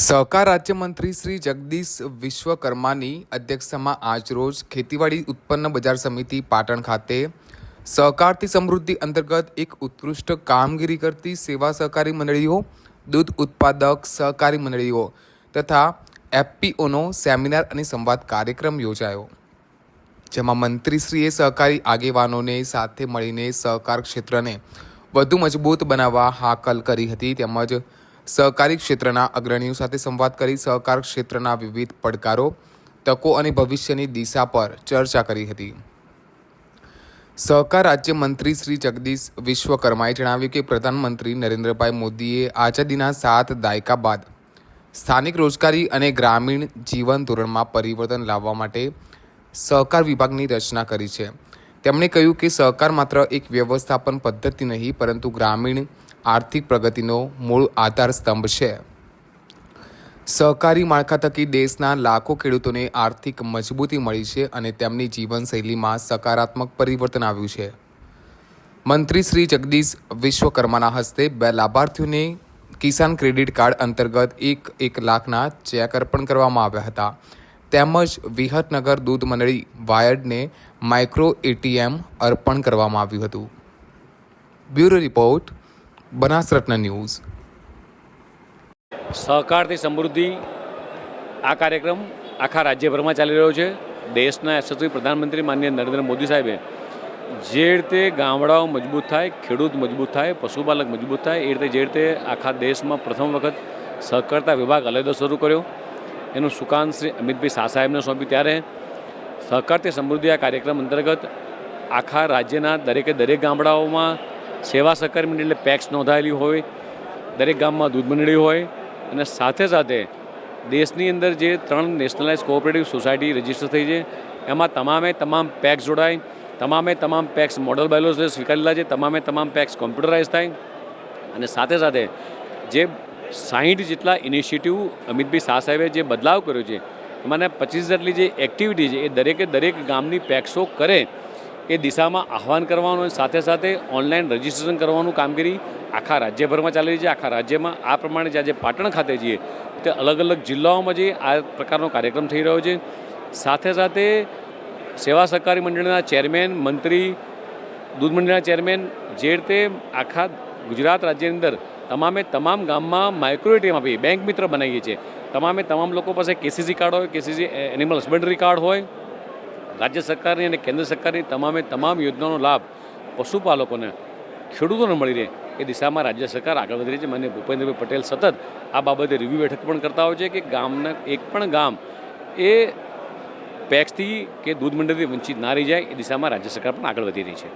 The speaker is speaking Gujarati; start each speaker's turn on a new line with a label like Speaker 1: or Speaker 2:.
Speaker 1: સહકાર રાજ્યમંત્રી શ્રી જગદીશ વિશ્વકર્માની અધ્યક્ષતામાં આજરોજ ખેતીવાડી ઉત્પન્ન બજાર સમિતિ પાટણ ખાતે સહકારથી સમૃદ્ધિ અંતર્ગત એક ઉત્કૃષ્ટ કામગીરી કરતી સેવા સહકારી મંડળીઓ, દૂધ ઉત્પાદક સહકારી મંડળીઓ તથા એફપીઓનો સેમિનાર અને સંવાદ કાર્યક્રમ યોજાયો. જેમાં મંત્રીશ્રીએ સહકારી આગેવાનોને સાથે મળીને સહકાર ક્ષેત્રને વધુ મજબૂત બનાવવા હાકલ કરી હતી તેમજ સહકારી ક્ષેત્રના અગ્રણીઓ સાથે સંવાદ કરી સહકાર ક્ષેત્રના વિવિધ પડકારો, તકો અને ભવિષ્યની દિશા પર ચર્ચા કરી હતી. સહકાર રાજ્યમંત્રી શ્રી જગદીશ વિશ્વકર્માએ જણાવ્યું કે પ્રધાનમંત્રી નરેન્દ્રભાઈ મોદીએ આઝાદીના સાત દાયકા બાદ સ્થાનિક રોજગારી અને ગ્રામીણ જીવન ધોરણમાં પરિવર્તન લાવવા માટે સહકાર વિભાગની રચના કરી છે. તેમણે કહ્યું કે સહકાર માત્ર એક વ્યવસ્થાપન પદ્ધતિ નહીં, પરંતુ ગ્રામીણ આર્થિક પ્રગતિનો મૂળ આધાર સ્તંભ છે. સહકારી માળખા થકી દેશના લાખો ખેડૂતોને આર્થિક મજબૂતી મળી છે અને તેમની જીવનશૈલીમાં સકારાત્મક પરિવર્તન આવ્યું છે. મંત્રી શ્રી જગદીશ વિશ્વકર્માના હસ્તે બે લાભાર્થીઓને કિસાન ક્રેડિટ કાર્ડ અંતર્ગત એક એક લાખના ચેક અર્પણ કરવામાં આવ્યા હતા. તેમજ વિહતનગર દૂધ મંડળી વાયર્ડને માઇક્રો એટીએમ અર્પણ કરવામાં આવ્યું હતું. Bureau report Banasratna news.
Speaker 2: સહકારથી સમૃદ્ધિ આ કાર્યક્રમ આખા રાજ્યભરમાં ચાલી રહ્યો છે. દેશના યશસ્વી પ્રધાનમંત્રી માનનીય નરેન્દ્ર મોદી સાહેબે જે રીતે ગામડાઓ મજબૂત થાય, ખેડૂત મજબૂત થાય, પશુપાલક મજબૂત થાય, એ રીતે જે રીતે આખા દેશમાં પ્રથમ વખત સહકારતા વિભાગ અલયદો શરૂ કર્યો. એનું સુકાન શ્રી અમિતભાઈ શાહ સાહેબને સોંપ્યું ત્યારે સહકારથી સમૃદ્ધિ આ કાર્યક્રમ અંતર્ગત આખા રાજ્યના દરેકે દરેક ગામડાઓમાં સેવા સહકારી મંડળી એટલે પેક્સ નોંધાયેલી હોય, દરેક ગામમાં દૂધ મંડળી હોય અને સાથે સાથે દેશની અંદર જે ત્રણ નેશનલાઇઝ કોઓપરેટિવ સોસાયટી રજિસ્ટર થઈ છે, એમાં તમામે તમામ પેક્સ જોડાય, તમામે તમામ પેક્સ મોડલ બાયલોસ સ્વીકારેલા છે, તમામે તમામ પેક્સ કોમ્પ્યુટરાઇઝ થાય અને સાથે સાથે જે સાહીઠ જેટલા ઇનિશિયેટિવ અમિતભાઈ શાહ સાહેબે જે બદલાવ કર્યો છે, એમાંને પચીસ જેટલી જે એક્ટિવિટી છે, એ દરેકે દરેક ગામની પેક્સો કરે એ દિશામાં આહવાન કરવાનું સાથે સાથે ઓનલાઈન રજીસ્ટ્રેશન કરવાનું કામગીરી આખા રાજ્યભરમાં ચાલી રહી છે. આખા રાજ્યમાં આ પ્રમાણે જે આજે પાટણ ખાતે જઈએ, તે અલગ અલગ જિલ્લાઓમાં જે આ પ્રકારનો કાર્યક્રમ થઈ રહ્યો છે. સાથે સાથે સેવા સહકારી મંડળના ચેરમેન, મંત્રી, દૂધ મંડળના ચેરમેન, જે રીતે આખા ગુજરાત રાજ્યની અંદર તમામે તમામ ગામમાં માઇક્રો એટીએમ આપી, બેંક મિત્ર બનાવીએ છીએ. તમામે તમામ લોકો પાસે કેસીસી કાર્ડ હોય કેસીસી એનિમલ હસબન્ડરી કાર્ડ હોય રાજ્ય સરકારની અને કેન્દ્ર સરકારની તમામે તમામ યોજનાનો લાભ પશુપાલકોને, ખેડૂતોને મળી રહે એ દિશામાં રાજ્ય સરકાર આગળ વધી રહી છે. માન્ય ભૂપેન્દ્રભાઈ પટેલ સતત આ બાબતે રિવ્યૂ બેઠક પણ કરતા હોય છે કે ગામના એક પણ ગામ એ પેક્સથી કે દૂધ મંડળથી વંચિત ના રહી જાય એ દિશામાં રાજ્ય સરકાર પણ આગળ વધી રહી છે.